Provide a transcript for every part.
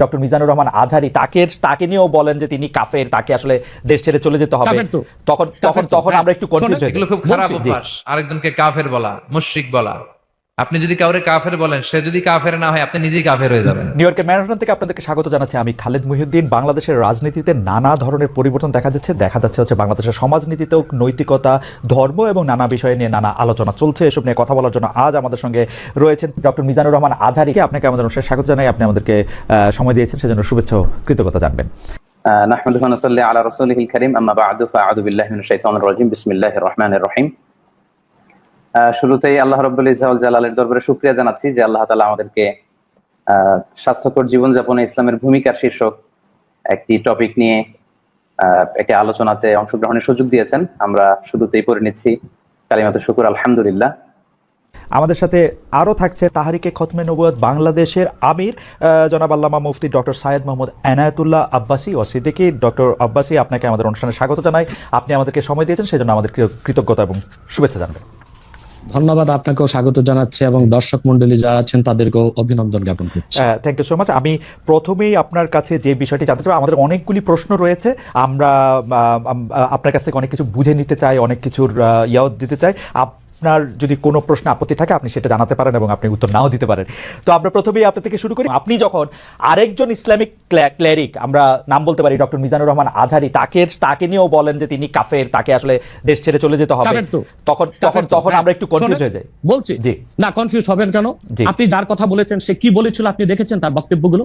Doctor Mizanur Rahman Azhari তাকে তাকে নিয়েও বলেন যে তিনি কাফের তাকে আসলে দেশ ছেড়ে চলে যেতে হবে। তখন তখন তখন। আমরা একটু কনফিউজ হয়ে গেলাম খুব খারাপ অভ্যাস। আরেকজনকে কাফের বলা মুশরিক বলা। আপনি যদি কাউরে কাফের বলেন সে যদি কাফের না হয় আপনি নিজেই কাফের হয়ে যাবেন। নিউ ইয়র্কের ম্যারাথন থেকে আপনাদেরকে স্বাগত জানাচ্ছি আমি খালেদ মুহিউদ্দিন। বাংলাদেশের রাজনীতিতে নানা ধরনের পরিবর্তন দেখা যাচ্ছে। দেখা যাচ্ছে হচ্ছে বাংলাদেশের সমাজনীতিতেও নৈতিকতা ধর্ম এবং নানা বিষয় নিয়ে নানা আলোচনা চলছে। এসব নিয়ে কথা বলার জন্য আজ আমাদের সঙ্গে রয়েছেন ডক্টর মিজানুর রহমান আজহারিকে আপনাকে আমাদের অনুষ্ঠানে স্বাগত জানাই। আপনি আমাদেরকে সময় দিয়েছেন সেজন্য শুভেচ্ছা কৃতজ্ঞতা জানবেন। আলা রসুল করিম। আম্মা বাদু। ফাআদু বিল্লাহি মিনাশ শাইতানির রহিম। শুরুতেই আল্লাহ রব্বুল ইসরাউল জালালের দরবারে শুক্রিয়া জানাচ্ছি যে আল্লাহ তালা আমাদেরকে স্বাস্থ্যকর জীবনযাপনে ইসলামের ভূমিকার শীর্ষক একটি টপিক নিয়ে একটি আলোচনাতে অংশগ্রহণের সুযোগ দিয়েছেন। আমরা শুরুতেই পড়ে নিচ্ছি কালিমাত শুকুর, আলহামদুলিল্লাহ। আমাদের সাথে আরও থাকছে তাহারিকে খতমে নবুয়াদ বাংলাদেশের আমির জনাব আল্লামা মুফতি ডক্টর সায়েদ মোহাম্মদ এনায়েতুল্লাহ আব্বাসি ও সিদ্দিকি ডক্টর আব্বাসি, আপনাকে আমাদের অনুষ্ঠানে স্বাগত জানাই। আপনি আমাদেরকে সময় দিয়েছেন, সেজন্য আমাদের কৃতজ্ঞতা এবং শুভেচ্ছা জানবেন। ধন্যবাদ আপনাকেও স্বাগত জানাচ্ছি এবং দর্শক মন্ডলী যারা আছেন, তাদেরকেও অভিনন্দন জ্ঞাপন করছি। থ্যাংক ইউ সো মাচ আমি প্রথমেই আপনার কাছে যে বিষয়টি জানতে চাই, আমাদের অনেকগুলি প্রশ্ন রয়েছে। আমরা আপনার কাছ থেকে অনেক কিছু বুঝে নিতে চাই, অনেক কিছুর ইয়াও দিতে চাই। আপনার যদি কোনো প্রশ্ন আপত্তি থাকে আপনি সেটা জানাতে পারেন এবং আপনি উত্তর নাও দিতে পারেন। তো আমরা প্রথমেই আপনার থেকে শুরু করি। আপনি যখন আরেকজন ইসলামিক ক্লেরিক আমরা নাম বলতে পারি ডক্টর মিজানুর রহমান আজহারি তাকে তাকে নিয়েও বলেন যে তিনি কাফের তাকে আসলে দেশ ছেড়ে চলে যেতে হবে। তখন তখন তখন হ্যাঁ। আমরা একটু কনফিউজ হয়ে যাই। বলছি। জি। না কনফিউজ হবেন কেন। আপনি যার কথা বলেছেন সে কি বলেছিল আপনি দেখেছেন তার বক্তব্যগুলো?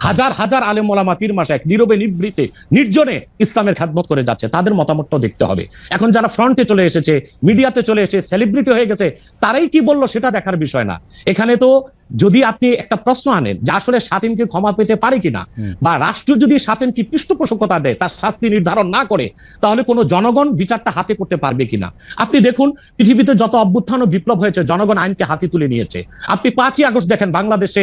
হাজার হাজার আলেম ওলামা পীর মাসায় নীরবে নিবৃতে নির্জনে ইসলামের খাদমত করে যাচ্ছে। তাদের মতামতটাও দেখতে হবে। এখন যারা ফ্রন্টে চলে এসেছে মিডিয়াতে চলে এসে সেলিব্রিটি হয়ে গেছে তারাই কি বলল সেটা দেখার বিষয় না। এখানে তো যদি আপনি একটা প্রশ্ন আনেন যে আসলে সাতিমকে ক্ষমা পেতে পারে কিনা বা রাষ্ট্র যদি সাতিমকে পৃষ্ঠপোষকতা দেয় তার শাস্তি নির্ধারণ না করে তাহলে কোনো জনগণ বিচারটা হাতে করতে পারবে কিনা? আপনি দেখুন পৃথিবীতে যত অভ্যুত্থান ও বিপ্লব হয়েছে জনগণ আইনকে হাতে তুলে নিয়েছে। আপনি পাঁচই আগস্ট দেখেন বাংলাদেশে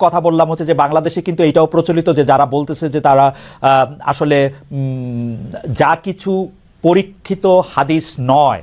কথা বললাম হচ্ছে যে বাংলাদেশে কিন্তু এটাও প্রচলিত যে যারা বলতেছে যে তারা আসলে যা কিছু পরীক্ষিত হাদিস নয়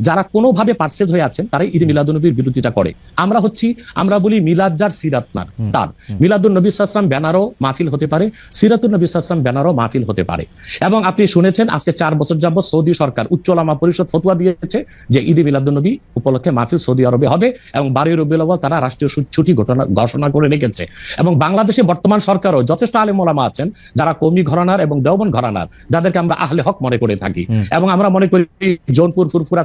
যারা কোনোভাবে পার্সেজ হয়ে আছেন তারাই ঈদ মিলাদুনবীর বিরোধিতা করে। আমরা হচ্ছি আমরা বলি মিলাদ যার সিরাত নার তার। মিলাদুন নবী সাল্লাম ব্যানারও মাহফিল হতে পারে সিরাতুল নবী সাল্লাম ব্যানারও মাহফিল হতে পারে। এবং আপনি শুনেছেন আজকে চার বছর যাবত সৌদি সরকার উচ্চ ওলামা পরিষদ ফতুয়া দিয়েছে যে ঈদ মিলাদুন নবী উপলক্ষে মাহফিল সৌদি আরবে হবে এবং বারোই রবিউল তারা রাষ্ট্রীয় ছুটি ঘটনা ঘোষণা করে রেখেছে। এবং বাংলাদেশে বর্তমান সরকারও যথেষ্ট আলেম ওলামা আছেন যারা কৌমি ঘরানার এবং দেওবন ঘরানার যাদেরকে আমরা আহলে হক মনে করে থাকি। এবং আমরা মনে করি জৌনপুর ফুরফুরা